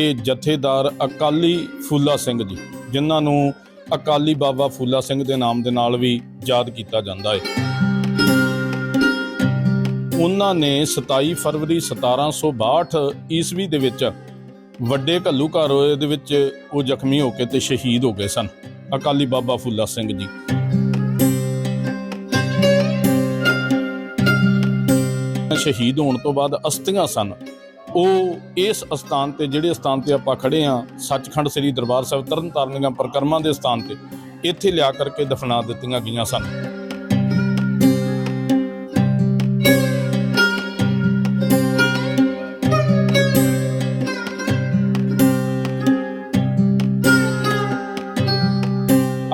ਕਿ ਜਥੇਦਾਰ ਅਕਾਲੀ ਫੂਲਾ ਸਿੰਘ ਜੀ, ਜਿਨ੍ਹਾਂ ਨੂੰ ਅਕਾਲੀ ਬਾਬਾ ਫੂਲਾ ਸਿੰਘ ਦੇ ਨਾਮ ਦੇ ਨਾਲ ਵੀ ਯਾਦ ਕੀਤਾ ਜਾਂਦਾ ਹੈ ਉਹਨਾਂ ਨੇ 27 ਫਰਵਰੀ 1762 ਈਸਵੀ ਦੇ ਵਿੱਚ ਵੱਡੇ ਘੱਲੂਘਾਰੇ ਦੇ ਵਿੱਚ ਉਹ ਜ਼ਖਮੀ ਹੋ ਕੇ ਤੇ ਸ਼ਹੀਦ ਹੋ ਗਏ ਸਨ, ਅਕਾਲੀ ਬਾਬਾ ਫੁੱਲਾ ਸਿੰਘ ਜੀ। ਸ਼ਹੀਦ ਹੋਣ ਤੋਂ ਬਾਅਦ ਅਸਥੀਆਂ ਸਨ। ਉਹ ਇਸ ਅਸਥਾਨ ਤੇ, ਜਿਹੜੇ ਅਸਥਾਨ ਤੇ ਆਪਾਂ ਖੜੇ ਆ ਸੱਚਖੰਡ ਸ੍ਰੀ ਦਰਬਾਰ ਸਾਹਿਬ ਤਰਨਤਾਰਨ ਦੀਆਂ ਪ੍ਰਕਰਮਾਂ ਦੇ ਸਥਾਨ ਤੇ, ਇੱਥੇ ਲਿਆ ਕਰਕੇ ਦਫਨਾ ਦਿੱਤੀਆਂ ਗਈਆਂ ਸਨ।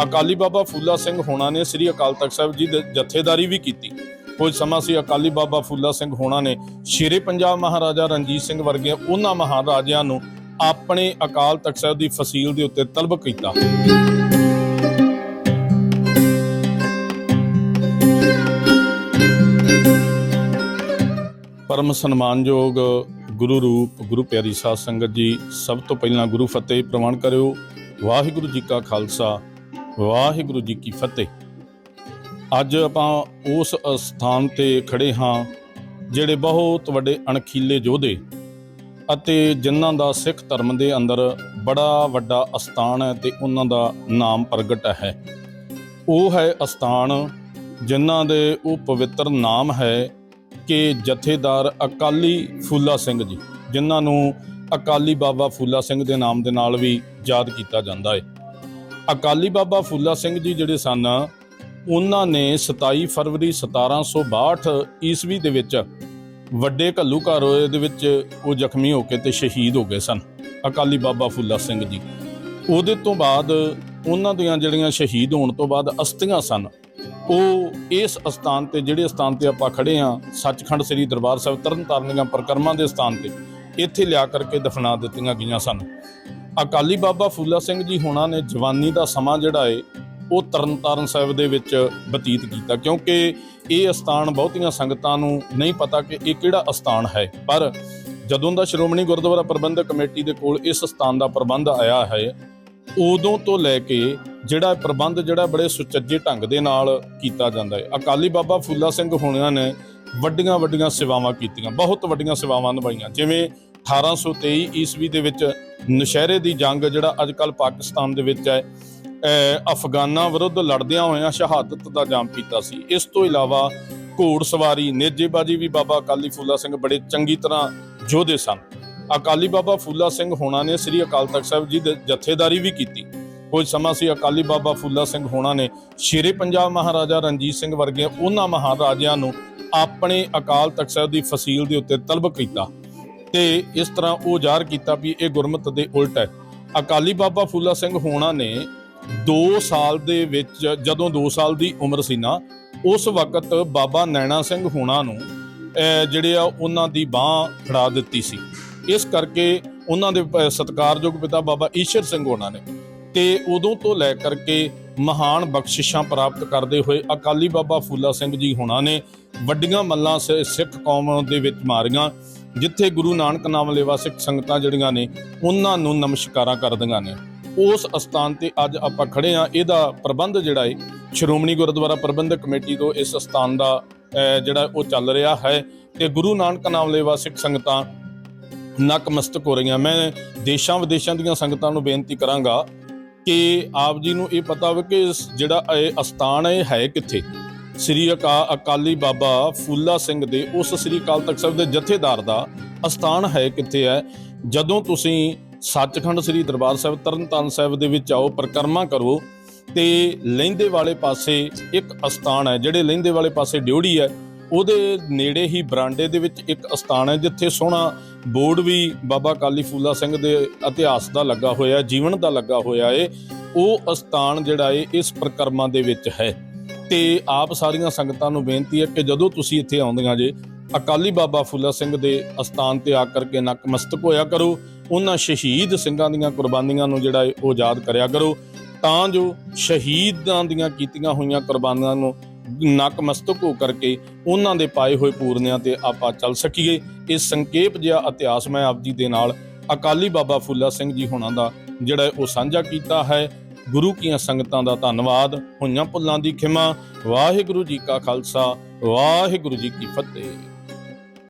ਅਕਾਲੀ ਬਾਬਾ ਫੂਲਾ ਸਿੰਘ ਹੋਣਾ ਨੇ ਸ੍ਰੀ ਅਕਾਲ ਤਖਤ ਸਾਹਿਬ ਜੀ ਦੇ ਜਥੇਦਾਰੀ ਵੀ ਕੀਤੀ। ਕੁਝ ਸਮਾਂ ਸੀ, ਅਕਾਲੀ ਬਾਬਾ ਫੂਲਾ ਸਿੰਘ ਹੋਣਾ ਨੇ ਸ਼ੇਰੇ ਪੰਜਾਬ ਮਹਾਰਾਜਾ ਰਣਜੀਤ ਸਿੰਘ ਵਰਗੇ ਉਹਨਾਂ ਮਹਾਰਾਜਿਆਂ ਨੂੰ ਆਪਣੇ ਅਕਾਲ ਤਖਤ ਸਾਹਿਬ ਦੀ ਫਸੀਲ ਦੇ ਉੱਤੇ ਤਲਬ ਕੀਤਾ। ਪਰਮ ਸਨਮਾਨਯੋਗ ਗੁਰੂ ਰੂਪ, ਗੁਰੂ ਪਿਆਰੀ ਸਾਧ ਸੰਗਤ ਜੀ, ਸਭ ਤੋਂ ਪਹਿਲਾਂ ਗੁਰੂ ਫਤਿਹ ਪ੍ਰਵਾਨ ਕਰਿਓ। ਵਾਹਿਗੁਰੂ ਜੀ ਕਾ ਖਾਲਸਾ, ਵਾਹਿਗੁਰੂ ਜੀ ਕੀ ਫਤਿਹ। ਅੱਜ ਆਪਾਂ ਉਸ ਸਥਾਨ ਤੇ ਖੜੇ ਹਾਂ, ਜਿਹੜੇ ਬਹੁਤ ਵੱਡੇ ਅਣਖੀਲੇ ਯੋਧੇ ਅਤੇ ਜਿਨ੍ਹਾਂ ਦਾ ਸਿੱਖ ਧਰਮ ਦੇ ਅੰਦਰ ਬੜਾ ਵੱਡਾ ਅਸਥਾਨ ਹੈ ਤੇ ਉਹਨਾਂ ਦਾ ਨਾਮ ਪ੍ਰਗਟ ਹੈ। ਉਹ ਹੈ ਅਸਥਾਨ ਜਿਨ੍ਹਾਂ ਦੇ ਉਹ ਪਵਿੱਤਰ ਨਾਮ ਹੈ ਕਿ ਜਥੇਦਾਰ ਅਕਾਲੀ ਫੂਲਾ ਸਿੰਘ ਜੀ, ਜਿਨ੍ਹਾਂ ਨੂੰ ਅਕਾਲੀ ਬਾਬਾ ਫੂਲਾ ਸਿੰਘ ਦੇ ਨਾਮ ਦੇ ਨਾਲ ਵੀ ਯਾਦ ਕੀਤਾ ਜਾਂਦਾ ਹੈ। ਅਕਾਲੀ ਬਾਬਾ ਫੂਲਾ ਸਿੰਘ ਜੀ ਜਿਹੜੇ ਸਨ ਉਹਨਾਂ ਨੇ 27 ਫਰਵਰੀ 1762 ਈਸਵੀ ਦੇ ਵਿੱਚ ਵੱਡੇ ਘੱਲੂਘਾਰੇ ਦੇ ਵਿੱਚ ਉਹ ਜ਼ਖਮੀ ਹੋ ਕੇ ਤੇ ਸ਼ਹੀਦ ਹੋ ਗਏ ਸਨ। ਅਕਾਲੀ ਬਾਬਾ ਫੂਲਾ ਸਿੰਘ ਜੀ। ਉਹਦੇ ਤੋਂ ਬਾਅਦ ਉਹਨਾਂ ਦੀਆਂ ਜਿਹੜੀਆਂ ਸ਼ਹੀਦ ਹੋਣ ਤੋਂ ਬਾਅਦ ਅਸਥੀਆਂ ਸਨ, ਉਹ ਇਸ ਅਸਥਾਨ ਤੇ, ਜਿਹੜੇ ਅਸਥਾਨ ਤੇ ਆਪਾਂ ਖੜੇ ਆ ਸੱਚਖੰਡ ਸ੍ਰੀ ਦਰਬਾਰ ਸਾਹਿਬ ਤਰਨਤਾਰਨ ਦੀਆਂ ਪ੍ਰਕਰਮਾਂ ਦੇ ਸਥਾਨ ਤੇ, ਇੱਥੇ ਲਿਆ ਕਰਕੇ ਦਫਨਾ ਦਿੱਤੀਆਂ ਗਈਆਂ ਸਨ। ਅਕਾਲੀ ਬਾਬਾ ਫੂਲਾ ਸਿੰਘ ਜੀ ਹੋਣਾ ਨੇ ਜਵਾਨੀ ਦਾ ਸਮਾਂ ਜਿਹੜਾ ਏ ਉਹ ਤਰਨਤਾਰਨ ਸਾਹਿਬ ਦੇ ਵਿੱਚ ਬਤੀਤ ਕੀਤਾ। ਕਿਉਂਕਿ ਇਹ ਅਸਥਾਨ ਬਹੁਤੀਆਂ ਸੰਗਤਾਂ ਨੂੰ ਨਹੀਂ ਪਤਾ ਕਿ ਇਹ ਕਿਹੜਾ ਅਸਥਾਨ ਹੈ। ਪਰ ਜਦੋਂ ਦਾ ਸ਼੍ਰੋਮਣੀ ਗੁਰਦੁਆਰਾ ਪ੍ਰਬੰਧਕ ਕਮੇਟੀ ਦੇ ਕੋਲ ਇਸ ਸਥਾਨ ਦਾ ਪ੍ਰਬੰਧ ਆਇਆ ਹੈ, ਉਦੋਂ ਤੋਂ ਲੈ ਕੇ ਜਿਹੜਾ ਪ੍ਰਬੰਧ ਜਿਹੜਾ ਬੜੇ ਸੁਚੱਜੇ ਢੰਗ ਦੇ ਨਾਲ ਕੀਤਾ ਜਾਂਦਾ ਹੈ। ਅਕਾਲੀ ਬਾਬਾ ਫੂਲਾ ਸਿੰਘ ਹੋਣਿਆਂ ਨੇ ਵੱਡੀਆਂ ਵੱਡੀਆਂ ਸੇਵਾਵਾਂ ਕੀਤੀਆਂ, ਬਹੁਤ ਵੱਡੀਆਂ ਸੇਵਾਵਾਂ ਨਿਭਾਈਆਂ। ਜਿਵੇਂ 1823 ਈਸਵੀ ਦੇ ਵਿੱਚ ਨਸ਼ਹਿਰੇ ਦੀ ਜੰਗ ਜਿਹੜਾ ਅੱਜ ਕੱਲ ਪਾਕਿਸਤਾਨ ਦੇ ਵਿੱਚ ਹੈ ਅਫਗਾਨਾਂ ਵਿਰੁੱਧ ਲੜਦਿਆਂ ਹੋਇਆਂ ਸ਼ਹਾਦਤ ਦਾ ਜਾਮ ਪੀਤਾ ਸੀ। ਇਸ ਤੋਂ ਇਲਾਵਾ ਘੋੜ ਸਵਾਰੀ, ਨੇਜੇਬਾਜੀ ਵੀ ਬਾਬਾ ਅਕਾਲੀ ਫੂਲਾ ਸਿੰਘ ਬੜੇ ਚੰਗੀ ਤਰ੍ਹਾਂ ਯੋਧੇ ਸਨ। ਅਕਾਲੀ ਬਾਬਾ ਫੂਲਾ ਸਿੰਘ ਹੋਣਾ ਨੇ ਸ੍ਰੀ ਅਕਾਲ ਤਖਤ ਸਾਹਿਬ ਜੀ ਦੇ ਜਥੇਦਾਰੀ ਵੀ ਕੀਤੀ। ਕੁਝ ਸਮਾਂ ਸੀ ਅਕਾਲੀ ਬਾਬਾ ਫੂਲਾ ਸਿੰਘ ਹੋਣਾ ਨੇ ਸ਼ੇਰੇ ਪੰਜਾਬ ਮਹਾਰਾਜਾ ਰਣਜੀਤ ਸਿੰਘ ਵਰਗੇ ਉਹਨਾਂ ਮਹਾਰਾਜਿਆਂ ਨੂੰ ਆਪਣੇ ਅਕਾਲ ਤਖਤ ਸਾਹਿਬ ਦੀ ਫਸੀਲ ਦੇ ਉੱਤੇ ਤਲਬ ਕੀਤਾ ਤੇ ਇਸ ਤਰ੍ਹਾਂ ਉਹ ਜ਼ਾਹਰ ਕੀਤਾ ਵੀ ਇਹ ਗੁਰਮਤ ਦੇ ਉਲਟ ਹੈ। ਅਕਾਲੀ ਬਾਬਾ ਫੂਲਾ ਸਿੰਘ ਹੋਣਾ ਨੇ 2 ਸਾਲ ਦੇ ਵਿੱਚ ਜਦੋਂ 2 ਸਾਲ ਦੀ ਉਮਰ ਸੀ ਨਾ, ਉਸ ਵਕਤ ਬਾਬਾ ਨੈਣਾ ਸਿੰਘ ਹੋਣਾ ਨੂੰ ਜਿਹੜੇ ਆ ਉਹਨਾਂ ਦੀ ਬਾਹ ਫੜਾ ਦਿੱਤੀ ਸੀ। ਇਸ ਕਰਕੇ ਉਹਨਾਂ ਦੇ ਪ- ਸਤਿਕਾਰਯੋਗ ਪਿਤਾ ਬਾਬਾ ਈਸ਼ਰ ਸਿੰਘ ਹੋਣਾ ਨੇ ਤੇ ਉਦੋਂ ਤੋਂ ਲੈ ਕਰਕੇ ਮਹਾਨ ਬਖਸ਼ਿਸ਼ਾਂ ਪ੍ਰਾਪਤ ਕਰਦੇ ਹੋਏ ਅਕਾਲੀ ਬਾਬਾ ਫੂਲਾ ਸਿੰਘ ਜੀ ਹੋਣਾ ਨੇ ਵੱਡੀਆਂ ਮੱਲਾਂ ਸ- ਸਿੱਖ ਕੌਮ ਦੇ ਵਿੱਚ ਮਾਰੀਆਂ, ਜਿੱਥੇ ਗੁਰੂ ਨਾਨਕ ਨਾਮ ਲੈਵਾ ਸਿੱਖ ਸੰਗਤਾਂ ਜਿਹੜੀਆਂ ਨੇ, ਉਹਨਾਂ ਨੂੰ ਨਮਸਕਾਰਾਂ ਕਰਦੀਆਂ ਨੇ। ਉਸ ਅਸਥਾਨ ਤੇ ਅੱਜ ਆਪਾਂ ਖੜੇ ਆ ਇਹਦਾ ਪ੍ਰਬੰਧ ਜਿਹੜਾ ਹੈ ਸ਼੍ਰੋਮਣੀ ਗੁਰਦੁਆਰਾ ਪ੍ਰਬੰਧਕ ਕਮੇਟੀ ਤੋਂ ਇਸ ਅਸਥਾਨ ਦਾ ਜਿਹੜਾ ਉਹ ਚੱਲ ਰਿਹਾ ਹੈ ਤੇ ਗੁਰੂ ਨਾਨਕ ਨਾਮ ਲੈਵਾ ਸਿੱਖ ਸੰਗਤਾਂ ਨਕਮਸਤਕ ਹੋ ਰਹੀਆਂ। ਮੈਂ ਦੇਸ਼ਾਂ ਵਿਦੇਸ਼ਾਂ ਦੀਆਂ ਸੰਗਤਾਂ ਨੂੰ ਬੇਨਤੀ ਕਰਾਂਗਾ ਕਿ ਆਪ ਜੀ ਨੂੰ ਇਹ ਪਤਾ ਹੋਵੇ ਕਿ ਇਸ ਜਿਹੜਾ ਇਹ ਅਸਥਾਨ ਹੈ, ਇਹ ਹੈ ਕਿੱਥੇ? ਸ੍ਰੀ ਅਕਾ, ਅਕਾਲੀ ਬਾਬਾ ਫੂਲਾ ਸਿੰਘ ਦੇ ਉਸ ਸ੍ਰੀ ਅਕਾਲ ਤਖਤ ਸਾਹਿਬ ਦੇ ਜਥੇਦਾਰ ਦਾ ਅਸਥਾਨ ਹੈ ਕਿੱਥੇ ਹੈ? ਜਦੋਂ ਤੁਸੀਂ ਸੱਚਖੰਡ ਸ੍ਰੀ ਦਰਬਾਰ ਸਾਹਿਬ, ਤਰਨਤਾਰਨ ਸਾਹਿਬ ਦੇ ਵਿੱਚ ਆਓ, ਪਰਿਕਰਮਾ ਕਰੋ ਤੇ ਲਹਿੰਦੇ ਵਾਲੇ ਪਾਸੇ ਇੱਕ ਅਸਥਾਨ ਹੈ, ਜਿਹੜੇ ਲਹਿੰਦੇ ਵਾਲੇ ਪਾਸੇ ਡਿਉੜੀ ਹੈ, ਉਹਦੇ ਨੇੜੇ ਹੀ ਬਰਾਂਡੇ ਦੇ ਵਿੱਚ ਇੱਕ ਅਸਥਾਨ ਹੈ, ਜਿੱਥੇ ਸੋਹਣਾ ਬੋਰਡ ਵੀ ਬਾਬਾ ਕਾਲੀ ਫੂਲਾ ਸਿੰਘ ਦੇ ਇਤਿਹਾਸ ਦਾ ਲੱਗਾ ਹੋਇਆ, ਜੀਵਨ ਦਾ ਲੱਗਾ ਹੋਇਆ ਏ। ਉਹ ਅਸਥਾਨ ਜਿਹੜਾ ਏ, ਇਸ ਪ੍ਰਕਰਮਾਂ ਦੇ ਵਿੱਚ ਹੈ। ਤੇ ਆਪ ਸਾਰੀਆਂ ਸੰਗਤਾਂ ਨੂੰ ਬੇਨਤੀ ਹੈ ਕਿ ਜਦੋਂ ਤੁਸੀਂ ਇੱਥੇ ਆਉਂਦੀਆਂ ਜੇ ਅਕਾਲੀ ਬਾਬਾ ਫੁੱਲਾ ਸਿੰਘ ਦੇ ਅਸਥਾਨ ਤੇ ਆ ਕਰਕੇ ਨਕਮਸਤਕ ਹੋਇਆ ਕਰੋ, ਉਹਨਾਂ ਸ਼ਹੀਦ ਸਿੰਘਾਂ ਦੀਆਂ ਕੁਰਬਾਨੀਆਂ ਨੂੰ ਜਿਹੜਾ ਏ ਉਹ ਯਾਦ ਕਰਿਆ ਕਰੋ, ਤਾਂ ਜੋ ਸ਼ਹੀਦਾਂ ਦੀਆਂ ਕੀਤੀਆਂ ਹੋਈਆਂ ਕੁਰਬਾਨੀਆਂ ਨੂੰ ਨਕਮਸਤਕ ਹੋ ਕਰਕੇ ਉਹਨਾਂ ਦੇ ਪਾਏ ਹੋਏ ਪੂਰਨਿਆਂ ਤੇ ਆਪਾਂ ਚੱਲ ਸਕੀਏ। ਇਹ ਸੰਖੇਪ ਜਿਹਾ ਇਤਿਹਾਸ ਮੈਂ ਆਪ ਜੀ ਦੇ ਨਾਲ ਅਕਾਲੀ ਬਾਬਾ ਫੁੱਲਾ ਸਿੰਘ ਜੀ ਹੋਣਾ ਦਾ ਜਿਹੜਾ ਉਹ ਸਾਂਝਾ ਕੀਤਾ ਹੈ। ਗੁਰੂ ਕੀਆਂ ਸੰਗਤਾਂ ਦਾ ਧੰਨਵਾਦ, ਹੋਈਆਂ ਭੁੱਲਾਂ ਦੀ ਖਿਮਾ। ਵਾਹਿਗੁਰੂ ਜੀ ਕਾ ਖਾਲਸਾ, ਵਾਹਿਗੁਰੂ ਜੀ ਕੀ ਫਤਿਹ।